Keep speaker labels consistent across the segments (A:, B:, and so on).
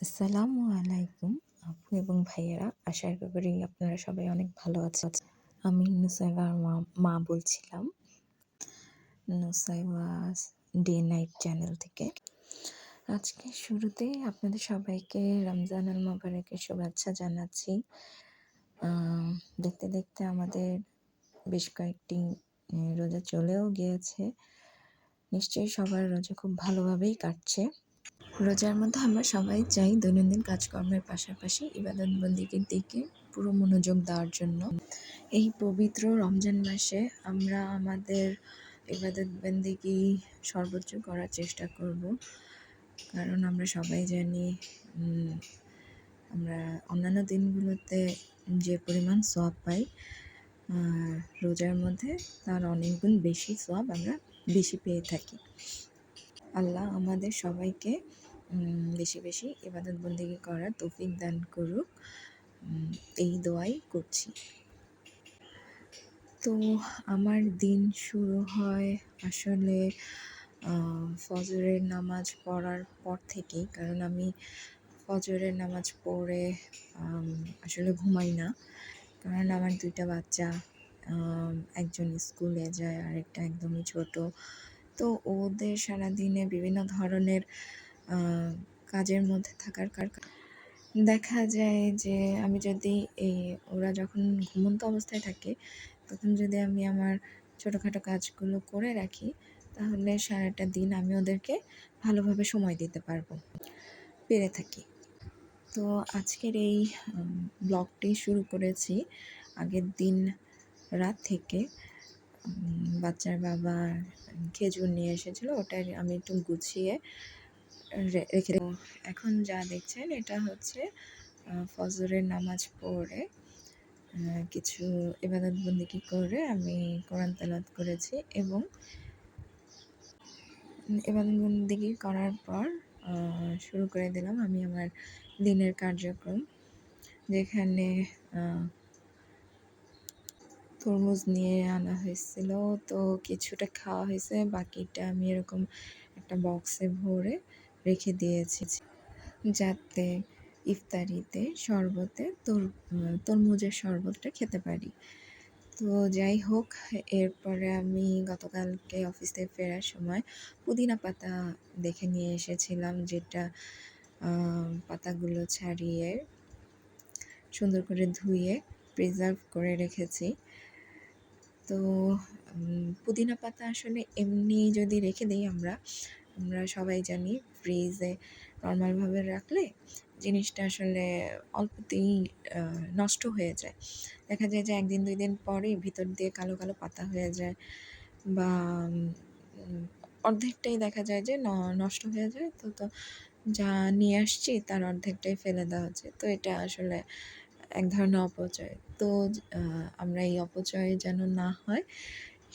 A: আসসালামু আলাইকুম আপু এবং ভাইয়েরা। আশা করি আপনারা সবাই অনেক ভালো আছেন। আমি নুসাইবার মা মা বলছিলাম। নুসাইবা ডে নাইট চ্যানেল থেকে। আজকে শুরুতে আপনাদের সবাইকে রমজান আল মোবারকের শুভেচ্ছা জানাচ্ছি। দেখতে দেখতে আমাদের বেশ কয়েকটি রোজা চলেও গিয়েছে। নিশ্চয়ই সবার রোজা খুব ভালোভাবেই কাটছে। রোজার মধ্যে আমরা সবাই চাই দৈনন্দিন কাজকর্মের পাশাপাশি ইবাদত বন্দিকের দিকে পুরো মনোযোগ দেওয়ার জন্য। এই পবিত্র রমজান মাসে আমরা আমাদের ইবাদত বন্দিগি সর্বোচ্চ করার চেষ্টা করব। কারণ আমরা সবাই জানি আমরা অন্যান্য দিনগুলোতে যে পরিমাণ সোয়াব পাই রোজার মধ্যে তার অনেকগুণ বেশি সোয়াব আমরা বেশি পেয়ে থাকি। আল্লাহ আমাদের সবাইকে বেশি বেশি ইবাদত বন্দিগি করার তৌফিক দান করুক। এই দোয়াই করছি। তো আমার দিন শুরু হয় আসলে ফজরের নামাজ পড়ার পর থেকেই। কারণ আমি ফজরের নামাজ পড়ে আসলে ঘুমাই না। কারণ আমার দুইটা বাচ্চা একজন স্কুলে যায়, আরেকটা একদমই ছোট। তো ওদের সারাদিনে বিভিন্ন ধরনের কাজের মধ্যে থাকার কার দেখা যায় যে আমি যদি এই, ওরা যখন ঘুমন্ত অবস্থায় থাকে, তখন যদি আমি আমার ছোটোখাটো কাজগুলো করে রাখি, তাহলে সারাটা দিন আমি ওদেরকে ভালোভাবে সময় দিতে পারব, পেরে থাকি। তো আজকের এই ব্লগটি শুরু করেছি আগের দিন রাত থেকে। বাচ্চার বাবা খেজুর নিয়ে এসেছিল, ওটাই আমি একটু গুছিয়ে রেখে এখন যা দেখছেন, এটা হচ্ছে ফজরের নামাজ পড়ে কিছু এবাদত বন্দিকি করে আমি কোরআন তেলাত করেছি এবং এবাদত বন্দিকি করার পর শুরু করে দিলাম আমি আমার দিনের কার্যক্রম, যেখানে তরমুজ নিয়ে আনা হয়েছিল। তো কিছুটা খাওয়া হয়েছে, বাকিটা আমি এরকম একটা বক্সে ভরে রেখে দিয়েছি। যাতে ইফতারিতে শরবতে তোর, তরমুজের শরবতটা খেতে পারি। তো যাই হোক, এরপরে আমি গতকালকে অফিস ফেরার সময় পুদিনা পাতা দেখে নিয়ে এসেছিলাম, যেটা পাতাগুলো ছাড়িয়ে সুন্দর করে ধুয়ে প্রিজার্ভ করে রেখেছি। তো পুদিনা পাতা আসলে এমনি যদি রেখে দিই আমরা আমরা সবাই জানি ফ্রিজে নর্মালভাবে রাখলে জিনিসটা আসলে অল্পতেই নষ্ট হয়ে যায়। দেখা যায় যে একদিন, দুই দিন পরেই ভিতর দিয়ে কালো কালো পাতা হয়ে যায় বা অর্ধেকটাই দেখা যায় যে নষ্ট হয়ে যায়। তো তো যা নিয়ে আসছি তার অর্ধেকটাই ফেলে দেওয়া হচ্ছে তো এটা আসলে এক ধরনের অপচয়। তো আমরা এই অপচয় যেন না হয়,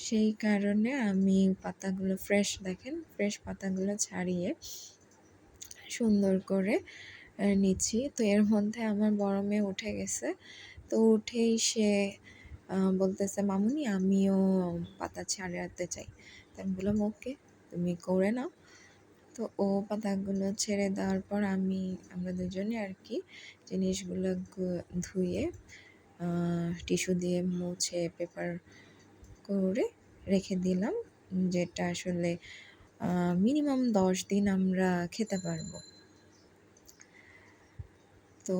A: সেই কারণে আমি পাতাগুলো ফ্রেশ দেখেন ফ্রেশ পাতাগুলো ছাড়িয়ে সুন্দর করে নিচ্ছি। তো এর মধ্যে আমার বড় মেয়ে উঠে গেছে। তো উঠেই সে বলতেছে, মামুনি, আমিও পাতা ছাড়াতে চাই। তো আমি বললাম, ওকে, তুমি করে নাও। তো ও পাতাগুলো ছেড়ে দেওয়ার পর আমি, আমরা দুজনে আর কি জিনিসগুলো ধুয়ে টিস্যু দিয়ে মুছে পেপার করে রেখে দিলাম, যেটা আসলে মিনিমাম দশ দিন আমরা খেতে পারব। তো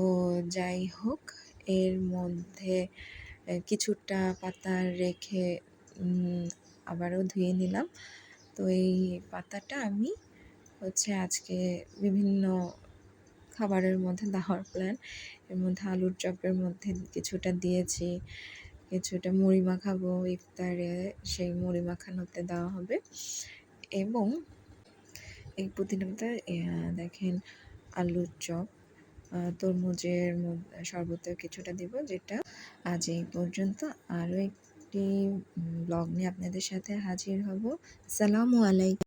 A: যাই হোক, এর মধ্যে কিছুটা পাতা রেখে আবারও ধুয়ে নিলাম। তো এই পাতাটা আমি হচ্ছে আজকে বিভিন্ন খাবারের মধ্যে দেওয়ার প্ল্যান এর মধ্যে আলুর চপের মধ্যে কিছুটা দিয়েছি, কিছুটা মুড়ি মাখাবো, ইফতারে সেই মুড়ি মাখানোতে দেওয়া হবে। এবং এই পুদিনাটা দেখেন আলুর চপ তরমুজের শরবতে কিছুটা দিব, যেটা আজ এই পর্যন্ত। আরও একটি ব্লগ নিয়ে আপনাদের সাথে হাজির হব। সালামু আলাইকুম।